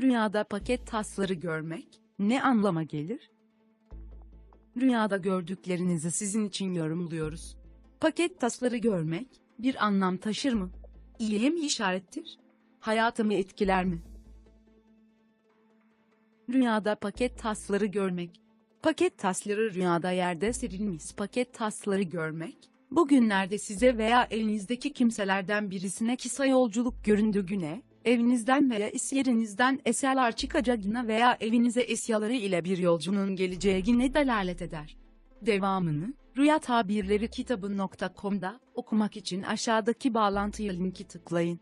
Rüyada paket tasları görmek ne anlama gelir? Rüyada gördüklerinizi sizin için yorumluyoruz. Paket tasları görmek bir anlam taşır mı? İyiye mi işarettir? Hayatımı etkiler mi? Rüyada paket tasları görmek. Paket tasları rüyada yerde serilmiş paket tasları görmek. Bugünlerde size veya elinizdeki kimselerden birisine kısa yolculuk göründü güne, evinizden veya iş yerinizden eserler çıkacağına veya evinize eşyaları ile bir yolcunun geleceğine delalet eder. Devamını, Rüya Tabirleri kitabı.com'da okumak için aşağıdaki bağlantıya linki tıklayın.